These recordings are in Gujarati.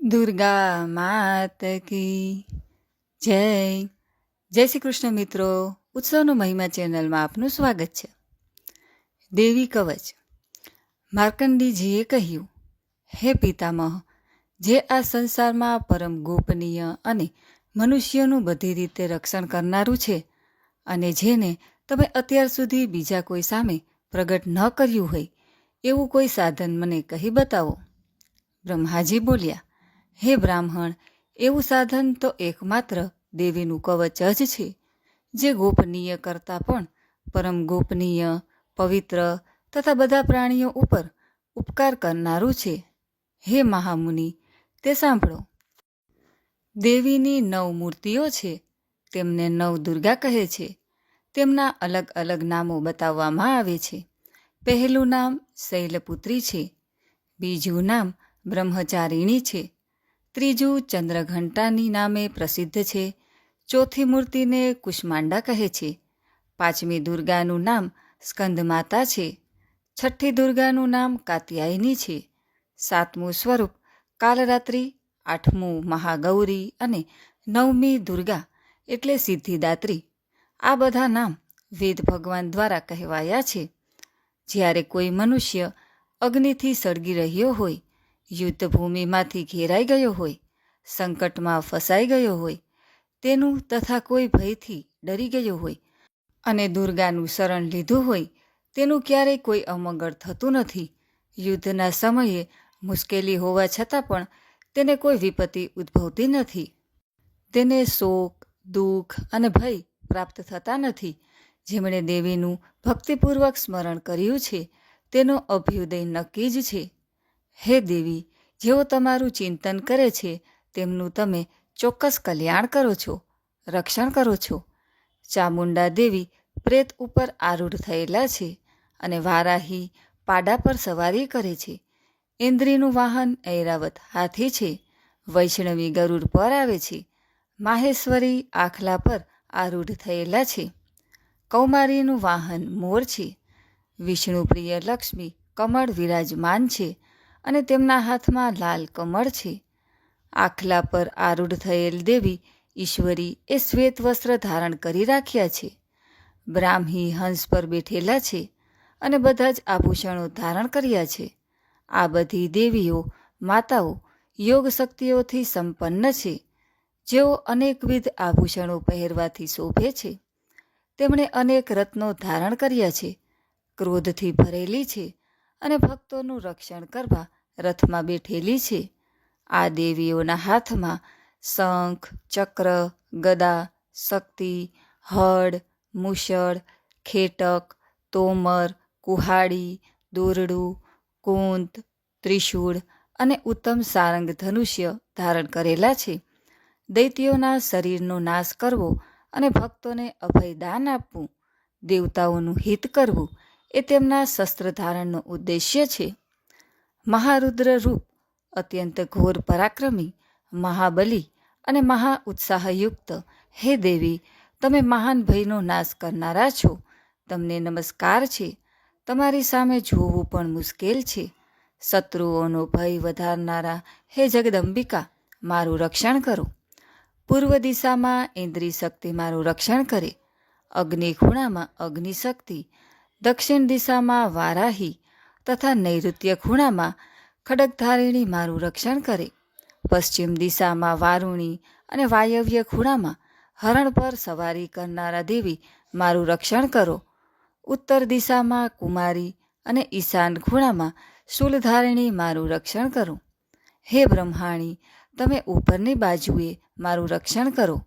દુર્ગા માત કી જય. જય શ્રી કૃષ્ણ મિત્રો, ઉત્સવનો મહિમા ચેનલમાં આપનું સ્વાગત છે. દેવી કવચ. માર્કંડીજીએ કહ્યું, હે પિતામહ, જે આ સંસારમાં પરમ ગોપનીય અને મનુષ્યનું બધી રીતે રક્ષણ કરનારું છે અને જેને તમે અત્યાર સુધી બીજા કોઈ સામે પ્રગટ ન કર્યું હોય, એવું કોઈ સાધન મને કહી બતાવો. બ્રહ્માજી બોલ્યા હે બ્રાહ્મણ, એવું સાધન તો એકમાત્ર દેવીનું કવચ જ છે, જે ગોપનીય કરતાં પણ પરમ ગોપનીય, પવિત્ર તથા બધા પ્રાણીઓ ઉપર ઉપકાર કરનારું છે. હે મહામુનિ, તે સાંભળો. દેવીની નવ મૂર્તિઓ છે, તેમને નવ દુર્ગા કહે છે. તેમના અલગ અલગ નામો બતાવવામાં આવે છે. પહેલું નામ શૈલપુત્રી છે, બીજું નામ બ્રહ્મચારિણી છે ત્રીજું ચંદ્રઘંટાની નામે પ્રસિદ્ધ છે. ચોથી મૂર્તિને કુષ્માંડા કહે છે. પાંચમી દુર્ગાનું નામ સ્કંદમાતા છે. છઠ્ઠી દુર્ગાનું નામ કાત્યાયની છે. સાતમું સ્વરૂપ કાલરાત્રિ, આઠમું મહાગૌરી અને નવમી દુર્ગા એટલે સિદ્ધિદાત્રી. આ બધા નામ વેદ ભગવાન દ્વારા કહેવાયા છે. જ્યારે કોઈ મનુષ્ય અગ્નિથી સળગી રહ્યો હોય યુદ્ધભૂમિમાંથી ઘેરાઈ ગયો હોય, સંકટમાં ફસાઈ ગયો હોય, તેનું તથા કોઈ ભયથી ડરી ગયો હોય અને દુર્ગાનું શરણ લીધું હોય, તેનું ક્યારેય કોઈ અમંગળ થતું નથી. યુદ્ધના સમયે મુશ્કેલી હોવા છતાં પણ તેને કોઈ વિપત્તિ ઉદ્ભવતી નથી. તેને શોક, દુઃખ અને ભય પ્રાપ્ત થતા નથી. જેમણે દેવીનું ભક્તિપૂર્વક સ્મરણ કર્યું છે, તેનો અભ્યુદય નક્કી જ છે. હે દેવી, જેઓ તમારું ચિંતન કરે છે, તેમનું તમે ચોક્કસ કલ્યાણ કરો છો, રક્ષણ કરો છો. ચામુંડા દેવી પ્રેત ઉપર આરૂઢ થયેલા છે અને વારાહી પાડા પર સવારી કરે છે. ઇન્દ્રિનું વાહન ઐરાવત હાથી છે, વૈષ્ણવી ગરુડ પર આવે છે, માહેશ્વરી આખલા પર આરૂઢ થયેલા છે. કૌમારીનું વાહન મોર છે. વિષ્ણુપ્રિય લક્ષ્મી કમળ વિરાજમાન છે. અને તેમના હાથમાં લાલ કમળ છે. આખલા પર આરૂઢ થયેલ દેવી ઈશ્વરી એ શ્વેત વસ્ત્ર ધારણ કરી રાખ્યા છે. બ્રાહ્મી હંસ પર બેઠેલા છે અને બધા જ આભૂષણો ધારણ કર્યા છે. આ બધી દેવીઓ, માતાઓ યોગ શક્તિઓથી સંપન્ન છે. જેઓ અનેકવિધ આભૂષણો પહેરવાથી શોભે છે. તેમણે અનેક રત્નો ધારણ કર્યા છે. ક્રોધથી ભરેલી છે. અને ભક્તોનું રક્ષણ કરવા રથમાં બેઠેલી છે. આ દેવીઓના હાથમાં શંખ, ચક્ર, ગદા, શક્તિ, હળ, મુશળ, ખેટક, તોમર, કુહાડી, દોરડું, કુંત, ત્રિશૂળ અને ઉત્તમ સારંગ ધનુષ્ય ધારણ કરેલા છે. દૈત્યોના શરીરનો નાશ કરવો અને ભક્તોને અભયદાન આપવું, દેવતાઓનું હિત કરવું એ તેમના શસ્ત્ર ધારણનો ઉદ્દેશ્ય છે. મહારુદ્ર રૂપ અત્યંત ઘોર પરાક્રમી, મહાબલી અને મહા ઉત્સાહયુક્ત હે દેવી, તમે મહાન ભયનો નાશ કરનારા છો. તમને નમસ્કાર છે. તમારી સામે જોવું પણ મુશ્કેલ છે. શત્રુઓનો ભય વધારનારા, હે જગદંબિકા, મારું રક્ષણ કરો. પૂર્વ દિશામાં ઇન્દ્રિય શક્તિ મારું રક્ષણ કરે. અગ્નિ ખૂણામાં અગ્નિ શક્તિ દક્ષિણ દિશામાં વારાહી તથા નૈઋત્ય ખૂણામાં ખડકધારીણી મારું રક્ષણ કરે. પશ્ચિમ દિશામાં વારુણી અને વાયવ્ય ખૂણામાં હરણ પર સવારી કરનારા દેવી મારું રક્ષણ કરો. ઉત્તર દિશામાં કુમારી અને ઈશાન ખૂણામાં શૂલધારિણી મારું રક્ષણ કરો. હે બ્રહ્માણી, તમે ઉપરની બાજુએ મારું રક્ષણ કરો.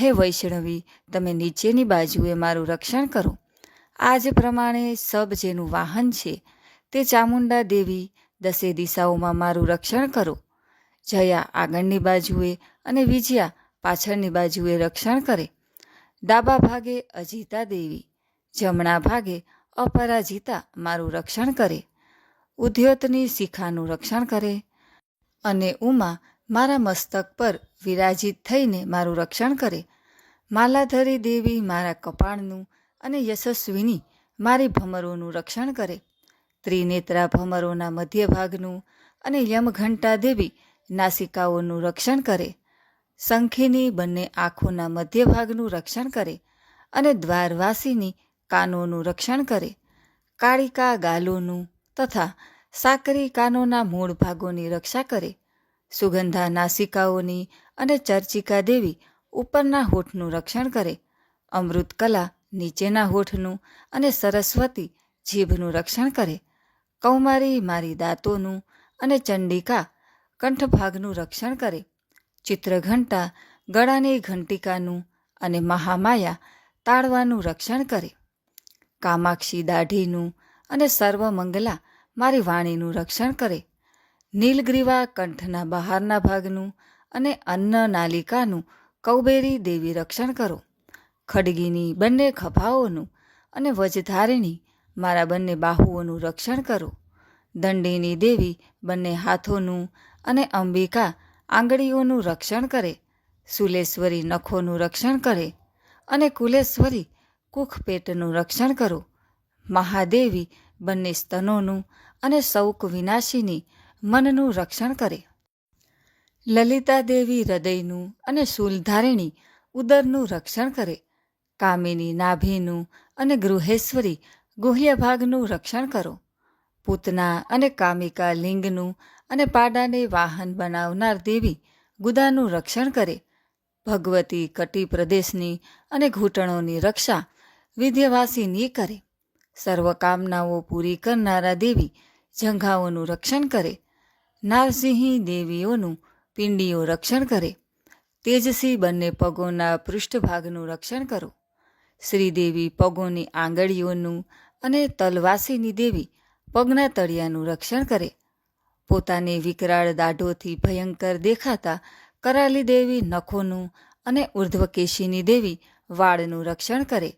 હે વૈષ્ણવી, તમે નીચેની બાજુએ મારું રક્ષણ કરો. આ જ પ્રમાણે સબ જેનું વાહન છે, તે ચામુંડા દેવી દસે દિશાઓમાં મારું રક્ષણ કરો. જયા આગળની બાજુએ અને વિજયા પાછળની બાજુએ રક્ષણ કરે. ડાબા ભાગે અજીતા દેવી, જમણા ભાગે અપરાજિતા મારું રક્ષણ કરે. ઉદ્યોતની શિખાનું રક્ષણ કરે અને ઉમા મારા મસ્તક પર વિરાજિત થઈને મારું રક્ષણ કરે. માલાધરી દેવી મારા કપાળનું અને યશસ્વીની મારી ભમરોનું રક્ષણ કરે. ત્રિનેત્રા ભમરોના મધ્ય ભાગનું અને યમઘંટા દેવી નાસિકાઓનું રક્ષણ કરે. શંખીની બંને આંખોના મધ્ય ભાગનું રક્ષણ કરે અને દ્વારવાસીની કાનોનું રક્ષણ કરે. કાળિકા ગાલોનું તથા સાકરી કાનોના મૂળ ભાગોની રક્ષા કરે. સુગંધા નાસિકાઓની અને ચર્ચિકા દેવી ઉપરના હોઠનું રક્ષણ કરે. અમૃતકલા નીચેના હોઠનું અને સરસ્વતી જીભનું રક્ષણ કરે. કૌમારી મારી દાંતોનું અને ચંડિકા કંઠભાગનું રક્ષણ કરે. ચિત્રઘંટા ગળાની ઘંટિકાનું અને મહામાયા તાળવાનું રક્ષણ કરે. કામાક્ષી દાઢીનું અને સર્વમંગલા મારી વાણીનું રક્ષણ કરે. નીલગ્રીવા કંઠના બહારના ભાગનું અને અન્ન નાલિકાનું કૌબેરી દેવી રક્ષણ કરો. ખડગીની બંને ખભાઓનું અને વજધારિણી મારા બંને બાહુઓનું રક્ષણ કરો. દંડીની દેવી બંને હાથોનું અને અંબિકા આંગળીઓનું રક્ષણ કરે. સુલેશ્વરી નખોનું રક્ષણ કરે અને કુલેશ્વરી કુખ પેટનું રક્ષણ કરો. મહાદેવી બંને સ્તનોનું અને સૌક વિનાશીની મનનું રક્ષણ કરે. લલિતા દેવી હૃદયનું અને શૂલધારિણી ઉદરનું રક્ષણ કરે. કામિની, નાભીનું અને ગૃહેશ્વરી ગુહ્ય ભાગનું રક્ષણ કરો. પૂતના અને કામિકા લિંગનું અને પાડાને વાહન બનાવનાર દેવી ગુદાનું રક્ષણ કરે. ભગવતી કટી પ્રદેશની અને ઘૂંટણોની રક્ષા વિધ્યવાસીની કરે. સર્વકામનાઓ પૂરી કરનારા દેવી જંઘાઓનું રક્ષણ કરે. નારસિંહી દેવીઓનું પિંડીઓ રક્ષણ કરે. તેજસી બંને પગોના પૃષ્ઠભાગનું રક્ષણ કરો. શ્રીદેવી પગોની આંગળીઓનું અને તલવાસીની દેવી પગના તળિયાનું રક્ષણ કરે. પોતાની વિકરાળ દાઢોથી ભયંકર દેખાતા કરાલી દેવી નખોનું અને ઉર્ધ્વકેશીની દેવી વાળનું રક્ષણ કરે.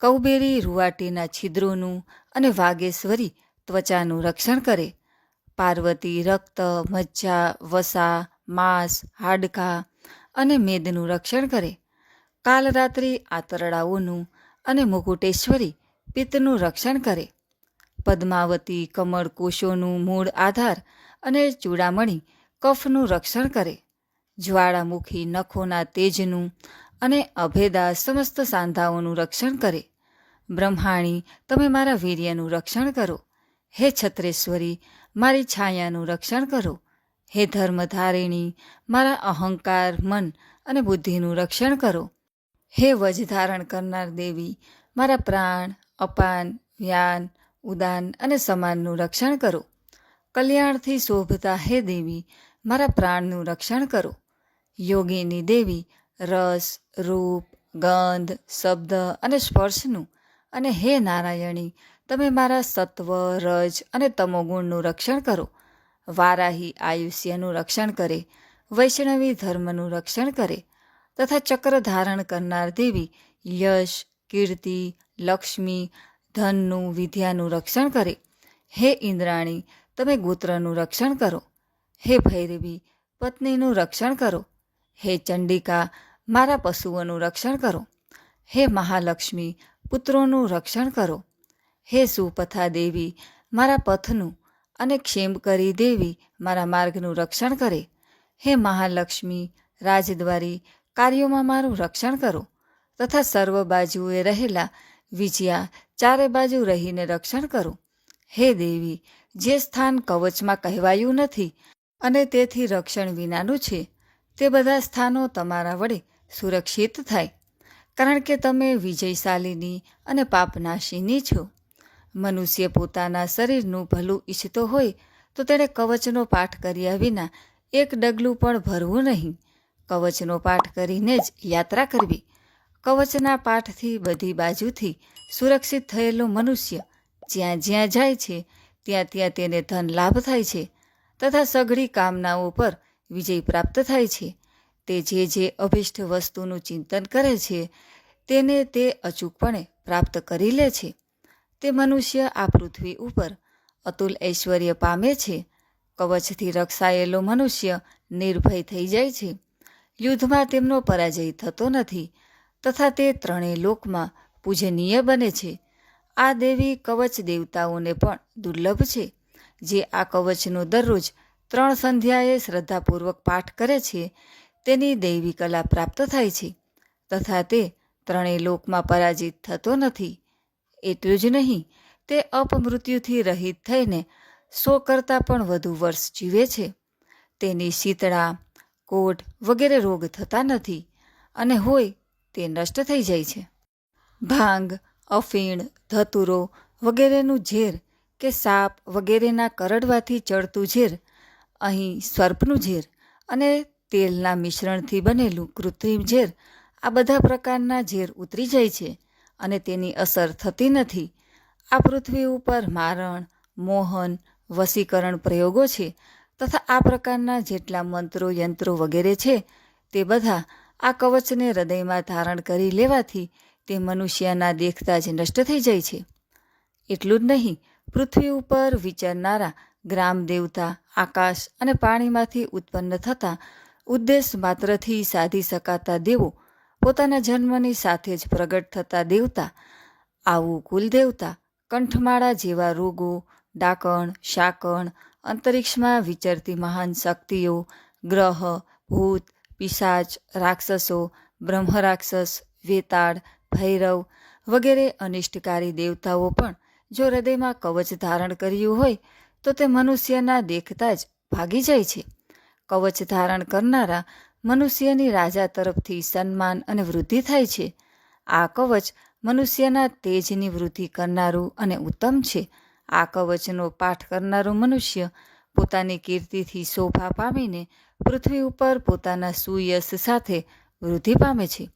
કૌબેરી રૂવાટીના છિદ્રોનું અને વાગેશ્વરી ત્વચાનું રક્ષણ કરે. પાર્વતી રક્ત, મજ્જા, વસા, માંસ, હાડકાં અને મેદનું રક્ષણ કરે. કાલરાત્રિ આતરડાઓનું અને મુકુટેશ્વરી પિત્તનું રક્ષણ કરે. પદ્માવતી કમળ કોષોનું મૂળ આધાર અને ચૂડામણી કફનું રક્ષણ કરે. જ્વાળામુખી નખોના તેજનું અને અભેદા સમસ્ત સાંધાઓનું રક્ષણ કરે. બ્રહ્માણી, તમે મારા વીર્યનું રક્ષણ કરો. હે છત્રેશ્વરી, મારી છાયાનું રક્ષણ કરો. હે ધર્મધારિણી, મારા અહંકાર, મન અને બુદ્ધિનું રક્ષણ કરો. હે વજ ધારણ કરનાર દેવી, મારા પ્રાણ, અપાન, વ્યાન, ઉદાન અને સમાનનું રક્ષણ કરો. કલ્યાણથી શોભતા હે દેવી, મારા પ્રાણનું રક્ષણ કરો. યોગીની દેવી, રસ, રૂપ, ગંધ, શબ્દ અને સ્પર્શનું. અને હે નારાયણી, તમે મારા સત્વ, રજ અને તમોગુણનું રક્ષણ કરો. વારાહી આયુષ્યનું રક્ષણ કરે, વૈષ્ણવી ધર્મનું રક્ષણ કરે. તથા ચક્ર ધારણ કરનાર દેવી યશ, કીર્તિ, લક્ષ્મી, ધનનું, વિદ્યાનું રક્ષણ કરે. હે ઇન્દ્રાણી, તમે ગોત્રનું રક્ષણ કરો. હે ભૈરવી, પત્નીનું રક્ષણ કરો. હે ચંડિકા, મારા પશુઓનું રક્ષણ કરો. હે મહાલક્ષ્મી, પુત્રોનું રક્ષણ કરો. હે સુપથા દેવી, મારા પથનું અને ક્ષેમકરી દેવી મારા માર્ગનું રક્ષણ કરે. હે મહાલક્ષ્મી, રાજદ્વારી કાર્યોમાં મારું રક્ષણ કરો. તથા સર્વ બાજુએ રહેલા વિજયા ચારે બાજુ રહીને રક્ષણ કરો. હે દેવી, જે સ્થાન કવચમાં કહેવાયું નથી અને તેથી રક્ષણ વિનાનું છે, તે બધા સ્થાનો તમારા વડે સુરક્ષિત થાય. કારણ કે તમે વિજયશાલીની અને પાપનાશીની છો. મનુષ્ય પોતાના શરીરનું ભલું ઈચ્છતો હોય તો તેણે કવચનો પાઠ કર્યા વિના એક ડગલું પણ ભરવું નહીં. કવચનો પાઠ કરીને જ યાત્રા કરવી. કવચના પાઠથી બધી બાજુથી સુરક્ષિત થયેલો મનુષ્ય જ્યાં જ્યાં જાય છે, ત્યાં ત્યાં તેને ધન લાભ થાય છે તથા સઘળી કામનાઓ પર વિજય પ્રાપ્ત થાય છે. તે જે જે અભિષ્ટ વસ્તુનું ચિંતન કરે છે, તેને તે અચૂકપણે પ્રાપ્ત કરી લે છે. તે મનુષ્ય આ પૃથ્વી ઉપર અતુલ ઐશ્વર્ય પામે છે. કવચથી રક્ષાયેલો મનુષ્ય નિર્ભય થઈ જાય છે. યુદ્ધમાં તેમનો પરાજય થતો નથી તથા તે ત્રણેય લોકમાં પૂજનીય બને છે. આ દેવી કવચ દેવતાઓને પણ દુર્લભ છે, જે આ કવચનો દરરોજ ત્રણ સંધ્યાએ શ્રદ્ધાપૂર્વક પાઠ કરે છે, તેની દૈવી કલા પ્રાપ્ત થાય છે તથા તે ત્રણેય લોકમાં પરાજિત થતો નથી. એટલું જ નહીં, તે અપમૃત્યુથી રહિત થઈને સો કરતાં પણ વધુ વર્ષ જીવે છે. તેની શીતળા કોઢ વગેરે રોગ થતા નથી અને હોય તે નષ્ટ થઈ જાય છે. ભાંગ, અફીણ, ધતુરો વગેરેનું ઝેર કે સાપ વગેરેના કરડવાથી ચડતું ઝેર, અહીં સર્પનું ઝેર અને તેલના મિશ્રણથી બનેલું કૃત્રિમ ઝેર આ બધા પ્રકારના ઝેર ઉતરી જાય છે અને તેની અસર થતી નથી. આ પૃથ્વી ઉપર મારણ, મોહન વસીકરણ પ્રયોગો છે તથા આ પ્રકારના જેટલા મંત્રો, યંત્રો વગેરે છે, તે બધા આ કવચને હૃદયમાં ધારણ કરી લેવાથી તે મનુષ્યના દેખતા જ નષ્ટ થઈ જાય છે. એટલું જ નહીં, પૃથ્વી ઉપર વિચરનારા ગ્રામ દેવતા આકાશ અને પાણીમાંથી ઉત્પન્ન થતા ઉદ્દેશ માત્રથી સાધી શકાતા દેવો પોતાના જન્મની સાથે જ પ્રગટ થતા દેવતા, આવું કુલદેવતા, કંઠમાળા જેવા રોગો, ડાકણ, શાકણ અંતરિક્ષમાં વિચરતી મહાન શક્તિઓ, ગ્રહ, ભૂત, પિશાચ, રાક્ષસો બ્રહ્મ રાક્ષસ વેતાળ, ભૈરવ વગેરે અનિષ્ટકારી દેવતાઓ પણ જો હૃદયમાં કવચ ધારણ કર્યું હોય, તો તે મનુષ્યના દેખતા જ ભાગી જાય છે. કવચ ધારણ કરનારા મનુષ્યની રાજા તરફથી સન્માન અને વૃદ્ધિ થાય છે. આ કવચ મનુષ્યના તેજની વૃદ્ધિ કરનારું અને ઉત્તમ છે. આ કવચનો પાઠ કરનારો મનુષ્ય પોતાની કીર્તિથી શોભા પામીને પૃથ્વી ઉપર પોતાના સુયશ સાથે વૃદ્ધિ પામે છે.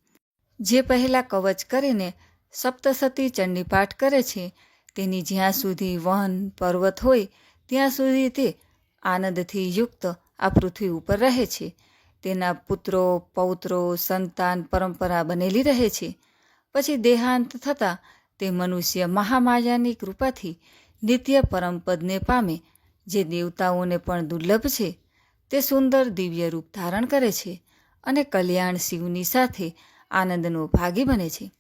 જે પહેલાં કવચ કરીને સપ્તસતી ચંડી પાઠ કરે છે, તેની જ્યાં સુધી વન પર્વત હોય, ત્યાં સુધી તે આનંદથી યુક્ત આ પૃથ્વી ઉપર રહે છે. તેના પુત્રો, પૌત્રો, સંતાન, પરંપરા બનેલી રહે છે. પછી દેહાંત થતાં તે મનુષ્ય મહામાયાની કૃપાથી નિત્ય પરમપદને પામે, જે દેવતાઓને પણ દુર્લભ છે, તે સુંદર દિવ્ય રૂપ ધારણ કરે છે અને કલ્યાણ શિવની સાથે આનંદનો ભાગી બને છે.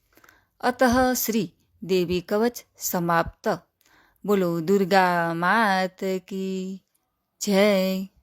અતઃ શ્રી દેવી કવચ સમાપ્ત. બોલો, દુર્ગા માત કી જય.